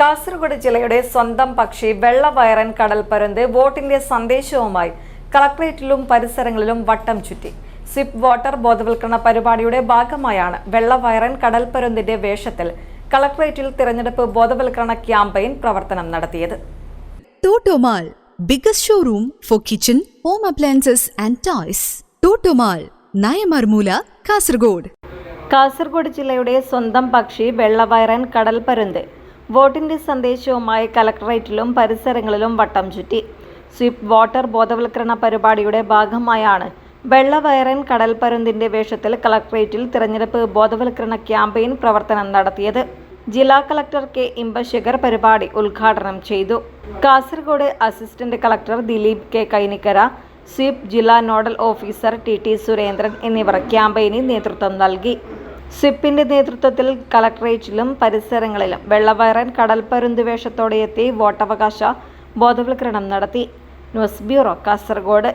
കാസർഗോഡ് ജില്ലയുടെ സ്വന്തം പക്ഷി വെള്ളവയറൻ കടൽപ്പരുന്ത് വോട്ടിന്റെ സന്ദേശവുമായി കളക്ട്രേറ്റിലും പരിസരങ്ങളിലും വട്ടം ചുറ്റി. സിപ്പ് വാട്ടർ ബോധവൽക്കരണ പരിപാടിയുടെ ഭാഗമായാണ് വെള്ളവയറൻ കടൽപ്പരുന്തിന്റെ വേഷത്തിൽ കളക്ട്രേറ്റിൽ തിരഞ്ഞെടുപ്പ് ബോധവൽക്കരണ ക്യാമ്പയിൻ പ്രവർത്തനം നടത്തിയത്. Totomall biggest showroom for kitchen home appliances and toys. Totomall Nayamarmoola Kasaragod Kasaragod ജില്ലയുടെ സ്വന്തം പക്ഷി വെള്ളവയറൻ കടൽപ്പരുന്ത് വോട്ടിന്റെ സന്ദേശവുമായി കലക്ടറേറ്റിലും പരിസരങ്ങളിലും വട്ടം ചുറ്റി. സ്വിപ്പ് വാട്ടർ ബോധവൽക്കരണ പരിപാടിയുടെ ഭാഗമായാണ് വെള്ളവയറൻ കടൽപ്പരുന്തിന്റെ വേഷത്തിൽ കളക്ടറേറ്റിൽ തിരഞ്ഞെടുപ്പ് ബോധവൽക്കരണ ക്യാമ്പയിൻ പ്രവർത്തനം നടത്തിയത്. ജില്ലാ കളക്ടർ കെ ഇമ്പശേഖർ പരിപാടി ഉദ്ഘാടനം ചെയ്തു. Kasaragod assistant collector Dileep K Kainikkara SVEEP ജില്ലാ nodal officer T T Surendran എന്നിവർ ക്യാമ്പയിന് നേതൃത്വം നൽകി. സ്വിപ്പിന്റെ നേതൃത്വത്തിൽ കളക്ടറേറ്റിലും പരിസരങ്ങളിലും വെള്ളവയറൻ കടൽപ്പരുന്ത് വേഷത്തോടെ എത്തി വോട്ടവകാശ ബോധവൽക്കരണം നടത്തി. News bureau Kasaragod.